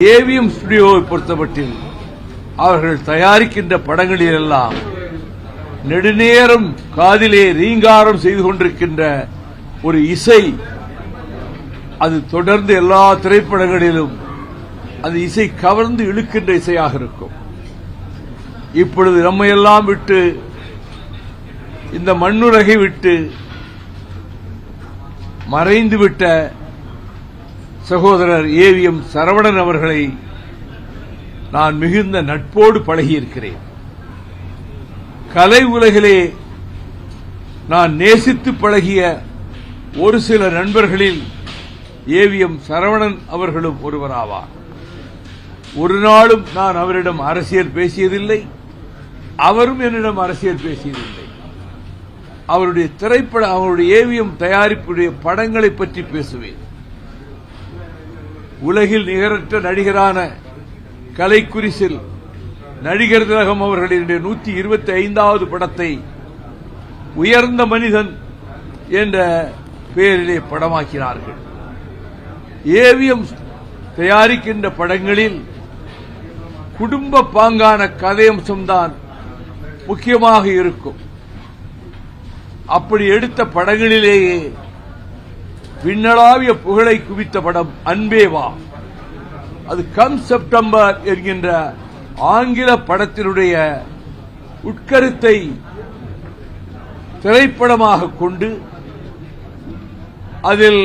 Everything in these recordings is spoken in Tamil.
ஏவிஎம் ஸ்டுடியோவை பொறுத்தமட்டில் அவர்கள் தயாரிக்கின்ற படங்களிலெல்லாம் நெடுநேரம் காதிலே ரீங்காரம் செய்து கொண்டிருக்கின்ற ஒரு இசை அது தொடர்ந்து எல்லா திரைப்படங்களிலும் அந்த இசை கவர்ந்து இழுக்கின்ற இசையாக இருக்கும். இப்பொழுது நம்மையெல்லாம் விட்டு இந்த மண்ணுலகை விட்டு மறைந்துவிட்ட சகோதரர் ஏவிஎம் சரவணன் அவர்களை நான் மிகுந்த நட்போடு பழகியிருக்கிறேன். கலை உலகிலே நான் நேசித்து பழகிய ஒரு சில நண்பர்களில் ஏவிஎம் சரவணன் அவர்களும் ஒருவராவார். ஒரு நாளும் நான் அவரிடம் அரசியல் பேசியதில்லை. அவரும் என்னிடம் அரசியல் பேசியதில்லை. அவருடைய திரைப்பட அவருடைய ஏவிஎம் தயாரிப்புடைய படங்களை பற்றி பேசுவேன். உலகில் நிகரற்ற நடிகரான கலைக்குரிசில் நடிகர் திலகம் அவர்களினுடைய நூற்றி இருபத்தி ஐந்தாவது படத்தை உயர்ந்த மனிதன் என்ற பெயரிலே படமாக்கினார்கள். ஏவிஎம் தயாரிக்கின்ற படங்களில் குடும்ப பாங்கான கதையம்சம்தான் முக்கியமாக இருக்கும். அப்படி எடுத்த படங்களிலேயே விண்ணளாவிய புகழை குவித்த படம் அன்பேவா அது கம் செப்டம்பர் என்கின்ற ஆங்கில படத்தினுடைய உட்கருத்தை திரைப்படமாக கொண்டு அதில்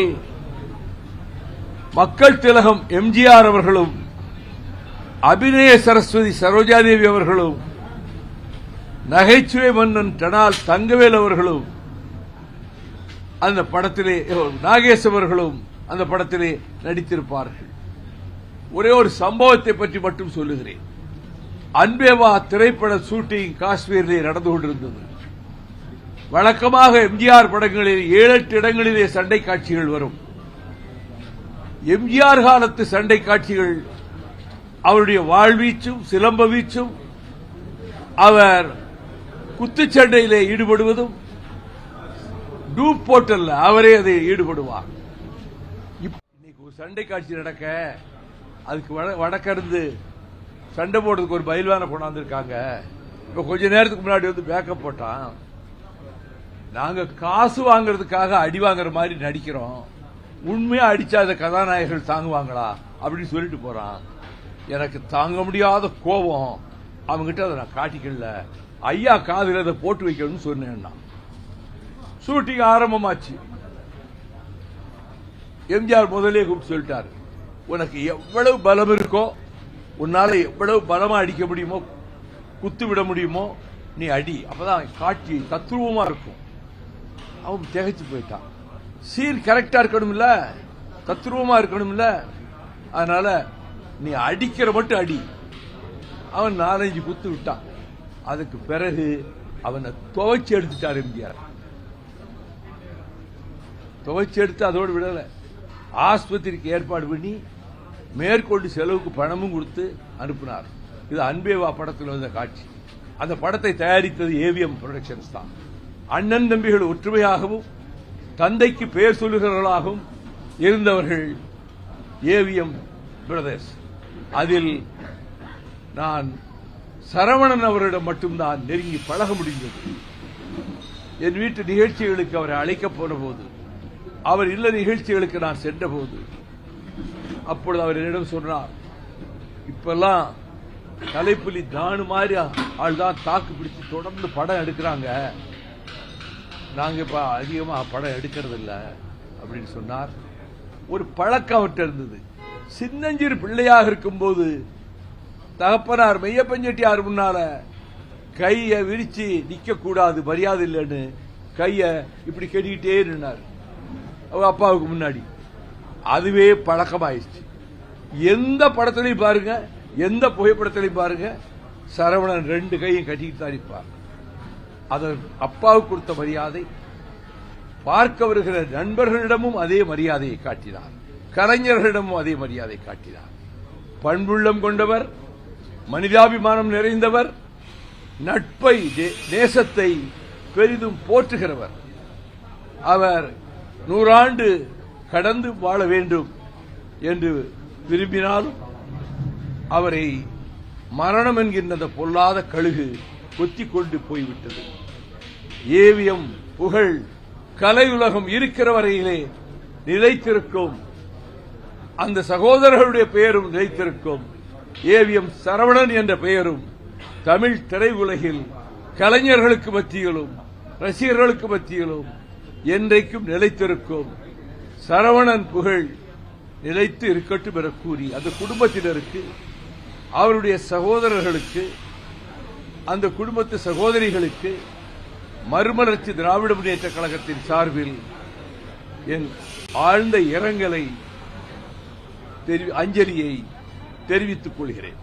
மக்கள் திலகம் எம்ஜிஆர் அவர்களும் அபிநய சரஸ்வதி சரோஜாதேவி அவர்களும் நகைச்சுவை மன்னன் டனால் தங்கவேல் அவர்களும் அந்த படத்திலே நாகேஷ் அவர்களும் அந்த படத்திலே நடித்திருப்பார்கள். ஒரே ஒரு சம்பவத்தை பற்றி மட்டும் சொல்லுகிறேன். அன்பேவா திரைப்பட ஷூட்டிங் காஷ்மீரிலே நடந்து கொண்டிருந்தது. வழக்கமாக எம்ஜிஆர் படங்களில் ஏழு எட்டு இடங்களிலே சண்டை காட்சிகள் வரும். எம்ஜிஆர் காலத்து சண்டை காட்சிகள் அவருடைய வாழ்வீச்சும் சிலம்ப வீச்சும் அவர் குத்துச்சண்டையிலே ஈடுபடுவதும் டூப் போட்டல்ல அவரே அதை ஈடுபடுவார். இன்னைக்கு ஒரு சண்டை காட்சி நடக்க அதுக்கு வட- வடக்கிருந்து சண்டை போடுறதுக்கு ஒரு பயில்வான கொண்டாந்துருக்காங்க இப்ப கொஞ்ச நேரத்துக்கு முன்னாடி வந்து பேக்கப் போட்டான். நாங்க காசு வாங்குறதுக்காக அடி வாங்குற மாதிரி நடிக்கிறோம். உண்மையா அடிச்சாத கதாநாயகர்கள் தாங்குவாங்களா? அப்படின்னு சொல்லிட்டு போறான். எனக்கு தாங்க முடியாத கோபம். அவங்ககிட்ட அதை நான் காட்டிக்கல. ஐயா காதுல அதை போட்டு வைக்கணும்னு சொன்னேன் ஷூட்டிங் ஆரம்பமாச்சு. எம்ஜிஆர் முதலே கூப்பிட்டு சொல்லிட்டாரு. உனக்கு எவ்வளவு பலம் இருக்கோ உன்னால எவ்வளவு பலமா அடிக்க முடியுமோ குத்து விட முடியுமோ நீ அடி. அப்பதான் காட்சி தத்ரூபமா இருக்கும். அவன் திகைச்சு போயிட்டான். சீன் கரெக்டா இருக்கணும்ல? தத்ரூபமா இருக்கணும்ல? அதனால நீ அடிக்கிற மட்டும் அடி. அவன் நாலஞ்சு குத்து விட்டான். அதுக்கு பிறகு அவனை துவைச்சு எடுத்துட்டார் எம்ஜிஆர். துவைச்சு எடுத்து அதோடு விடலை. ஆஸ்பத்திரிக்கு ஏற்பாடு பண்ணி மேற்கொண்டு செலவுக்கு பணமும் கொடுத்து அனுப்பினார். இது அன்பேவா படத்தில் வந்த காட்சி. அந்த படத்தை தயாரித்தது ஏவிஎம் புரொடக்ஷன்ஸ் தான். அண்ணன் தம்பிகள் ஒற்றுமையாகவும் தந்தைக்கு பெயர் சொல்லுகிறவர்களாகவும் இருந்தவர்கள் ஏவிஎம் பிரதர்ஸ் அதில் நான் சரவணன் அவரிடம் மட்டும்தான் நெருங்கி பழக முடிந்தது. என் வீட்டு நிகழ்ச்சிகளுக்கு அவரை அழைக்கப் போன போது அவர் இல்ல நிகழ்ச்சிகளுக்கு நான் சென்ற போது அப்பொழுது அவர் என்னிடம் சொன்னார் இப்பெல்லாம் தலைப்புலி தானு மாதிரி ஆள் தான் தாக்கு பிடிச்சு தொடர்ந்து படம் எடுக்கிறாங்க. நாங்க இப்ப அதிகமா படம் எடுக்கிறது இல்ல அப்படின்னு சொன்னார். ஒரு பழக்கம் அவர்கிட்ட இருந்தது. சின்னஞ்சிறு பிள்ளையாக இருக்கும்போது தகப்பனார் மெய்யப்பஞ்செட்டியார் முன்னால கைய விரிச்சு நிக்க கூடாது மரியாதை இல்லைன்னு கைய இப்படி கெட்டிக்கிட்டே நின்னார். அப்பாவுக்கு முன்னாடி. அதுவே பழக்கமாயிடுச்சு. எந்த படத்திலையும் பாருங்க எந்த புகைப்படத்திலையும் பாருங்க சரவணன் ரெண்டு கையும் கட்டிட்டு தான் இருப்பார் அது அப்பாவுக்கு கொடுத்த மரியாதை பார்க்க வருகிற நண்பர்களிடமும் அதே மரியாதையை காட்டினார். கலைஞர்களிடமும் அதே மரியாதை காட்டினார். பண்புள்ளம் கொண்டவர் மனிதாபிமானம் நிறைந்தவர் நட்பை தே- நேசத்தை பெரிதும் போற்றுகிறவர். அவர் நூறாண்டு கடந்து வாழ வேண்டும் என்று விரும்பினாலும் அவரை மரணம் என்கின்ற அந்த பொல்லாத கழுகு கொத்தி கொண்டு போய்விட்டது. ஏவியம் புகழ் கலையுலகம் இருக்கிற வரையிலே நிலைத்திருக்கும். அந்த சகோதரர்களுடைய பெயரும் நிலைத்திருக்கும். ஏவிஎம் சரவணன் என்ற பெயரும் தமிழ் திரையுலகில் கலைஞர்களுக்கு மத்தியிலும் ரசிகர்களுக்கு மத்தியிலும் என்றைக்கும் நிலைத்திருக்கும். சரவணன் புகழ் நிலைத்து இருக்கட்டும் என கூறி அந்த குடும்பத்தினருக்கு அவருடைய சகோதரர்களுக்கு அந்த குடும்பத்து சகோதரிகளுக்கு மறுமலர்ச்சி திராவிட முன்னேற்ற கழகத்தின் சார்பில் என் ஆழ்ந்த இரங்கலை அஞ்சலியை தெரிவித்துக் கொள்கிறேன்.